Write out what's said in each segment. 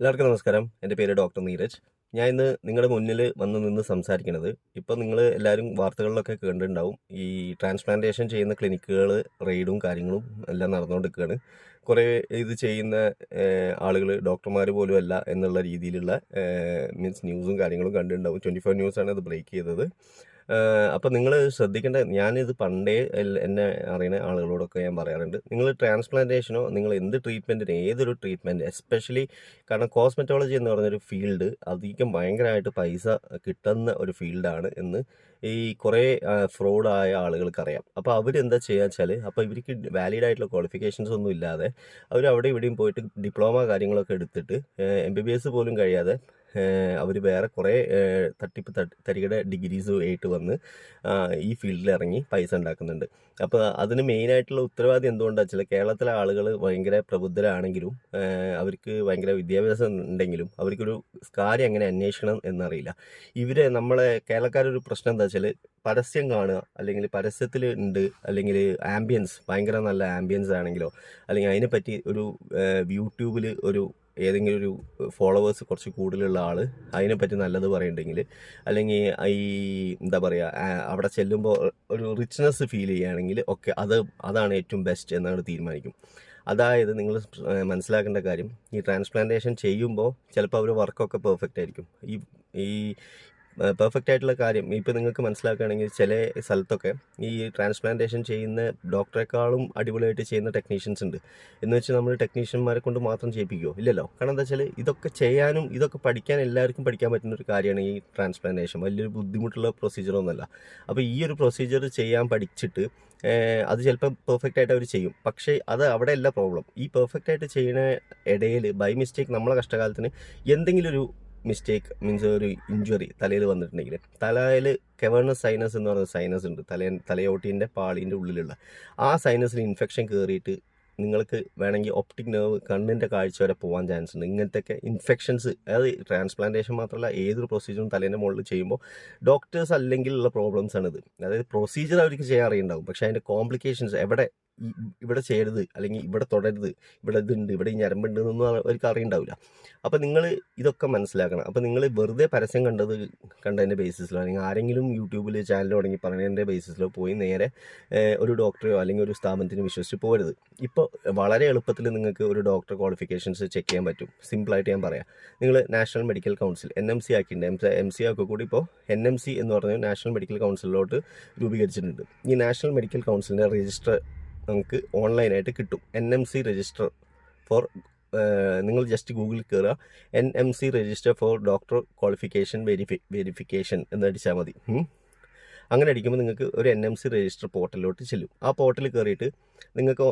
എല്ലാവർക്കും നമസ്കാരം. എന്റെ പേര് ഡോക്ടർ നീരജ്. ഞാൻ ഇന്ന് നിങ്ങളുടെ മുന്നിൽ വന്ന് നിന്ന് സംസാരിക്കുന്നത് ഇപ്പോൾ നിങ്ങൾ എല്ലാവരും വാർത്തകളിലൊക്കെ കണ്ടിട്ടുണ്ടാവും ഈ ട്രാൻസ്പ്ലാന്റേഷൻ ചെയ്യുന്ന ക്ലിനിക്കുകൾ റെയ്ഡും കാര്യങ്ങളും എല്ലാം നടന്നുകൊണ്ടിരിക്കുകയാണ്. കുറേ ഇത് ചെയ്യുന്ന ആളുകൾ ഡോക്ടർമാർ പോലും അല്ല എന്നുള്ള രീതിയിലുള്ള മീൻസ് ന്യൂസും കാര്യങ്ങളും കണ്ടിട്ടുണ്ടാവും. ട്വന്റി ഫോർ ന്യൂസാണ് അത് ബ്രേക്ക് ചെയ്തത്. അപ്പോൾ നിങ്ങൾ ശ്രദ്ധിക്കേണ്ട ഞാനിത് പണ്ടേ എന്നെ അറിയുന്ന ആളുകളോടൊക്കെ ഞാൻ പറയാറുണ്ട്. നിങ്ങൾ ട്രാൻസ്പ്ലാന്റേഷനോ നിങ്ങൾ എന്ത് ട്രീറ്റ്മെന്റിന് ഏതൊരു ട്രീറ്റ്മെന്റ് എസ്പെഷ്യലി കാരണം കോസ്മെറ്റോളജി എന്ന് പറഞ്ഞൊരു ഫീൽഡ് അധികം ഭയങ്കരമായിട്ട് പൈസ കിട്ടുന്ന ഒരു ഫീൽഡാണ് എന്ന് ഈ കുറേ ഫ്രോഡായ ആളുകൾക്ക് അറിയാം അപ്പോൾ അവരെന്താ ചെയ്യുക വെച്ചാൽ അപ്പോൾ ഇവർക്ക് വാലിഡ് ആയിട്ടുള്ള ക്വാളിഫിക്കേഷൻസ് ഒന്നും ഇല്ലാതെ അവർ അവിടെ ഇവിടെയും പോയിട്ട് ഡിപ്ലോമ കാര്യങ്ങളൊക്കെ എടുത്തിട്ട് എം ബി ബി എസ് പോലും കഴിയാതെ അവർ വേറെ കുറേ തട്ടിപ്പ് തട്ട് തരികട ഡിഗ്രീസ് ആയിട്ട് വന്ന് ഈ ഫീൽഡിൽ ഇറങ്ങി പൈസ ഉണ്ടാക്കുന്നുണ്ട്. അപ്പോൾ അതിന് മെയിനായിട്ടുള്ള ഉത്തരവാദി എന്തുകൊണ്ടാണ് വെച്ചാൽ കേരളത്തിലെ ആളുകൾ ഭയങ്കര പ്രബുദ്ധരാണെങ്കിലും അവർക്ക് ഭയങ്കര വിദ്യാഭ്യാസം ഉണ്ടെങ്കിലും അവർക്കൊരു കാര്യം എങ്ങനെ അന്വേഷിക്കണം എന്നറിയില്ല. ഇവരെ നമ്മളെ കേരളക്കാരൊരു പ്രശ്നം എന്താ വെച്ചാൽ പരസ്യം കാണുക അല്ലെങ്കിൽ പരസ്യത്തിൽ ഉണ്ട് അല്ലെങ്കിൽ ആംബിയൻസ് ഭയങ്കര നല്ല ആംബിയൻസ് ആണെങ്കിലോ അല്ലെങ്കിൽ അതിനെപ്പറ്റി ഒരു യൂട്യൂബിൽ ഒരു ഏതെങ്കിലും ഒരു ഫോളോവേഴ്സ് കുറച്ച് കൂടുതലുള്ള ആൾ അതിനെപ്പറ്റി നല്ലത് പറയുന്നുണ്ടെങ്കിൽ അല്ലെങ്കിൽ ഈ എന്താ പറയുക അവിടെ ചെല്ലുമ്പോൾ ഒരു റിച്ച്നെസ് ഫീൽ ചെയ്യുകയാണെങ്കിൽ ഓക്കെ അത് അതാണ് ഏറ്റവും ബെസ്റ്റ് എന്നാണ് തീരുമാനിക്കും. അതായത് നിങ്ങൾ മനസ്സിലാക്കേണ്ട കാര്യം ഈ ട്രാൻസ്പ്ലാന്റേഷൻ ചെയ്യുമ്പോൾ ചിലപ്പോൾ അവർ വർക്കൊക്കെ പെർഫെക്റ്റ് ആയിരിക്കും. ഈ ഈ പെർഫെക്റ്റ് ആയിട്ടുള്ള കാര്യം. ഇപ്പോൾ നിങ്ങൾക്ക് മനസ്സിലാക്കുകയാണെങ്കിൽ ചില സ്ഥലത്തൊക്കെ ഈ ട്രാൻസ്പ്ലാന്റേഷൻ ചെയ്യുന്ന ഡോക്ടറെക്കാളും അടിപൊളിയായിട്ട് ചെയ്യുന്ന ടെക്നീഷ്യൻസ് ഉണ്ട്. എന്ന് വെച്ചാൽ നമ്മൾ ടെക്നീഷ്യന്മാരെ കൊണ്ട് മാത്രം ചെയ്യിപ്പിക്കുമോ ഇല്ലല്ലോ. കാരണം എന്താ വെച്ചാൽ ഇതൊക്കെ ചെയ്യാനും ഇതൊക്കെ പഠിക്കാൻ എല്ലാവർക്കും പഠിക്കാൻ പറ്റുന്ന ഒരു കാര്യമാണ് ഈ ട്രാൻസ്പ്ലാന്റേഷൻ വലിയൊരു ബുദ്ധിമുട്ടുള്ള പ്രൊസീജിയറൊന്നുമല്ല അപ്പോൾ ഈ ഒരു പ്രൊസീജിയർ ചെയ്യാൻ പഠിച്ചിട്ട് അത് ചിലപ്പോൾ പെർഫെക്റ്റ് ആയിട്ട് അവർ ചെയ്യും. പക്ഷേ അത് അവിടെ അല്ല പ്രോബ്ലം ഈ പെർഫെക്റ്റ് ആയിട്ട് ചെയ്യുന്ന ഇടയിൽ ബൈ മിസ്റ്റേക്ക് നമ്മളെ കഷ്ടകാലത്തിന് എന്തെങ്കിലും ഒരു മിസ്റ്റേക്ക് മീൻസ് ഒരു ഇഞ്ചുറി തലയിൽ വന്നിട്ടുണ്ടെങ്കിൽ തലയിൽ കെവേണസ് സൈനസ് എന്ന് പറയുന്ന സൈനസ് ഉണ്ട്. തല തലയോട്ടീന്റെ പാളീന്റെ ഉള്ളിലുള്ള. ആ സൈനസിൽ ഇൻഫെക്ഷൻ കയറിയിട്ട് നിങ്ങൾക്ക് വേണമെങ്കിൽ ഒപ്റ്റിക് നെർവ് കണ്ണിന്റെ കാഴ്ച വരെ പോകാൻ ചാൻസ് ഉണ്ട്. ഇങ്ങനത്തെയൊക്കെ ഇൻഫെക്ഷൻസ് അതായത് ട്രാൻസ്പ്ലാന്റേഷൻ മാത്രമല്ല ഏതൊരു പ്രൊസീജിയറും തലേന്റെ മുകളിൽ ചെയ്യുമ്പോൾ ഡോക്ടേഴ്സ് അല്ലെങ്കിലുള്ള പ്രോബ്ലംസ് ആണിത്. അതായത് പ്രൊസീജിയർ അവർക്ക് ചെയ്യാൻ അറിയുണ്ടാവും പക്ഷേ അതിന്റെ കോംപ്ലിക്കേഷൻസ് എവിടെ ഇവിടെ ചെയ്യരുത് അല്ലെങ്കിൽ ഇവിടെ തുടരുത് ഇവിടെ ഇതുണ്ട് ഇവിടെ ഈ ഞരമ്പുണ്ട് എന്നൊന്നും അവർക്ക് അറിയണ്ടാവില്ല. അപ്പോൾ നിങ്ങൾ ഇതൊക്കെ മനസ്സിലാക്കണം. അപ്പോൾ നിങ്ങൾ വെറുതെ പരസ്യം കണ്ടത് കണ്ടതിന്റെ ബേസിസിലോ അല്ലെങ്കിൽ ആരെങ്കിലും യൂട്യൂബിൽ ചാനൽ തുടങ്ങി പറഞ്ഞതിന്റെ ബേസിസിലോ പോയി നേരെ ഒരു ഡോക്ടറെയോ അല്ലെങ്കിൽ ഒരു സ്ഥാപനത്തിന് വിശ്വസിച്ച് പോകരുത് ഇപ്പോൾ വളരെ എളുപ്പത്തിൽ നിങ്ങൾക്ക് ഒരു ഡോക്ടർ ക്വാളിഫിക്കേഷൻസ് ചെക്ക് ചെയ്യാൻ പറ്റും. സിമ്പിളായിട്ട് ഞാൻ പറയാം. നിങ്ങൾ national medical council N M C ആക്കിയിട്ടുണ്ട്. എം സി ഒക്കെ കൂടി ഇപ്പോൾ എൻ എം സി എന്ന് പറഞ്ഞ നാഷണൽ മെഡിക്കൽ കൗൺസിലോട്ട് രൂപീകരിച്ചിട്ടുണ്ട്. ഈ നാഷണൽ മെഡിക്കൽ കൗൺസിലിന്റെ രജിസ്റ്റർ നമുക്ക് ഓൺലൈനായിട്ട് കിട്ടും. N M C register for നിങ്ങൾ ജസ്റ്റ് ഗൂഗിളിൽ കയറുക N M C register for doctor qualification verify verification എന്ന് അടിച്ചാൽ മതി. അങ്ങനെ അടിക്കുമ്പോൾ നിങ്ങൾക്ക് ഒരു എൻ എം സി രജിസ്റ്റർ പോർട്ടലിലോട്ട് ചെല്ലും. ആ പോർട്ടലിൽ കയറിയിട്ട് നിങ്ങൾക്ക്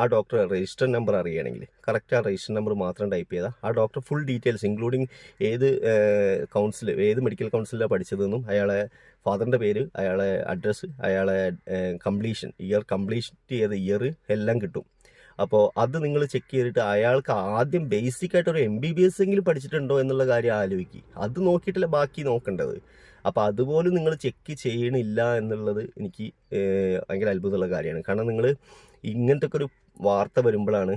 ആ ഡോക്ടർ രജിസ്റ്റർ നമ്പർ അറിയുകയാണെങ്കിൽ കറക്റ്റ് ആ രജിസ്റ്റർ നമ്പർ മാത്രം ടൈപ്പ് ചെയ്താൽ ആ ഡോക്ടർ ഫുൾ ഡീറ്റെയിൽസ് ഇൻക്ലൂഡിങ് ഏത് കൗൺസിൽ ഏത് മെഡിക്കൽ കൗൺസിലാണ് പഠിച്ചതെന്നും അയാളെ ഫാദറിന്റെ പേര് അയാളെ അഡ്രസ്സ് അയാളെ കംപ്ലീഷൻ ഇയർ കംപ്ലീറ്റ് ചെയ്ത ഇയർ എല്ലാം കിട്ടും. അപ്പോൾ അത് നിങ്ങൾ ചെക്ക് ചെയ്തിട്ട് അയാൾക്ക് ആദ്യം ബേസിക് ആയിട്ട് ഒരു എം ബി ബി എസ് എങ്കിലും പഠിച്ചിട്ടുണ്ടോ എന്നുള്ള കാര്യം ആലോചിക്കുക അത് നോക്കിയിട്ടല്ല ബാക്കി നോക്കേണ്ടത്. അപ്പോൾ അതുപോലും നിങ്ങൾ ചെക്ക് ചെയ്യണില്ല എന്നുള്ളത് എനിക്ക് ഭയങ്കര അത്ഭുതമുള്ള കാര്യമാണ്. കാരണം നിങ്ങൾ ഇങ്ങനത്തെ ഒക്കെ ഒരു വാർത്ത വരുമ്പോഴാണ്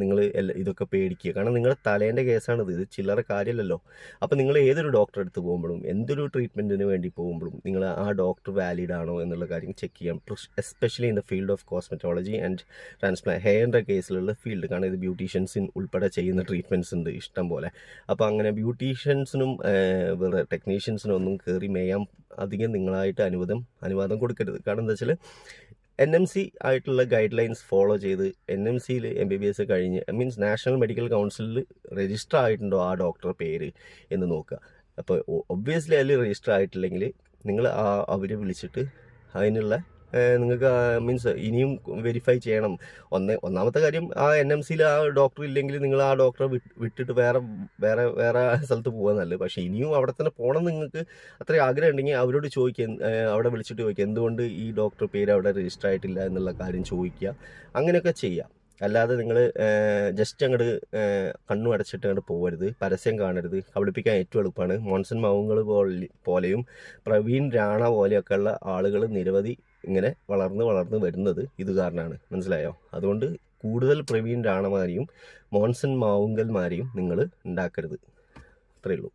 നിങ്ങൾ ഇതൊക്കെ പേടിക്കുക. കാരണം നിങ്ങളുടെ തലേന്റെ കേസാണിത്. ഇത് ചില്ലറ കാര്യമല്ലല്ലോ അപ്പോൾ നിങ്ങൾ ഏതൊരു ഡോക്ടറെ അടുത്ത് പോകുമ്പോഴും എന്തൊരു ട്രീറ്റ്മെന്റിന് വേണ്ടി പോകുമ്പോഴും നിങ്ങൾ ആ ഡോക്ടർ വാലിഡ് ആണോ എന്നുള്ള കാര്യം ചെക്ക് ചെയ്യാം. Especially in the field of cosmetology and transplant ഹെയറിന്റെ കേസിലുള്ള ഫീൽഡ് കാരണം ഇത് ബ്യൂട്ടീഷ്യൻസിൻ ഉൾപ്പെടെ ചെയ്യുന്ന ട്രീറ്റ്മെന്റ്സ് ഉണ്ട് ഇഷ്ടം പോലെ. അപ്പോൾ അങ്ങനെ ബ്യൂട്ടീഷ്യൻസിനും വേറെ ടെക്നീഷ്യൻസിനും ഒന്നും കയറി മേയാൻ അധികം നിങ്ങളായിട്ട് അനുവാദം അനുവാദം കൊടുക്കരുത്. കാരണം എന്താ വെച്ചാൽ എൻ എം സി ആയിട്ടുള്ള ഗൈഡ് ലൈൻസ് ഫോളോ ചെയ്ത് എൻ എം സിയിൽ എം ബി ബി എസ് കഴിഞ്ഞ് മീൻസ് നാഷണൽ മെഡിക്കൽ കൗൺസിലിൽ രജിസ്റ്റർ ആയിട്ടുണ്ടോ ആ ഡോക്ടർ പേര് എന്ന് നോക്കുക. അപ്പോൾ ഒബ്വിയസ്ലി അതിൽ രജിസ്റ്റർ ആയിട്ടില്ലെങ്കിൽ നിങ്ങൾ ആ അവരെ വിളിച്ചിട്ട് അതിനുള്ള നിങ്ങൾക്ക് മീൻസ് ഇനിയും വെരിഫൈ ചെയ്യണം. ഒന്ന് ഒന്നാമത്തെ കാര്യം ആ എൻ എം സിയിൽ ആ ഡോക്ടർ ഇല്ലെങ്കിൽ നിങ്ങൾ ആ ഡോക്ടറെ വിട്ടിട്ട് വേറെ വേറെ വേറെ സ്ഥലത്ത് പോകാൻ നല്ലത്. പക്ഷേ ഇനിയും അവിടെ തന്നെ പോകണം നിങ്ങൾക്ക് അത്ര ആഗ്രഹം ഉണ്ടെങ്കിൽ അവരോട് ചോദിക്കുക അവിടെ വിളിച്ചിട്ട് ചോദിക്കുക എന്തുകൊണ്ട് ഈ ഡോക്ടർ പേര് അവിടെ രജിസ്റ്റർ ആയിട്ടില്ല എന്നുള്ള കാര്യം ചോദിക്കുക. അങ്ങനെയൊക്കെ ചെയ്യാം. അല്ലാതെ നിങ്ങൾ ജസ്റ്റ് അങ്ങോട്ട് കണ്ണു അടച്ചിട്ട് അങ്ങോട്ട് പോകരുത് പരസ്യം കാണരുത്. കബളിപ്പിക്കാൻ ഏറ്റവും എളുപ്പമാണ്. മോൺസൺ മാവുങ്ങൾ പോലെയും പ്രവീൺ രാണ പോലെയൊക്കെയുള്ള ആളുകൾ നിരവധി ഇങ്ങനെ വളർന്ന് വളർന്ന് വരുന്നത് ഇത് കാരണമാണ് മനസ്സിലായോ? അതുകൊണ്ട് കൂടുതൽ പ്രവീൺ രാണമാരെയും മോൺസൺ മാവുങ്കൽമാരെയും നിങ്ങൾ ഉണ്ടാക്കരുത്. അത്രയേ ഉള്ളൂ.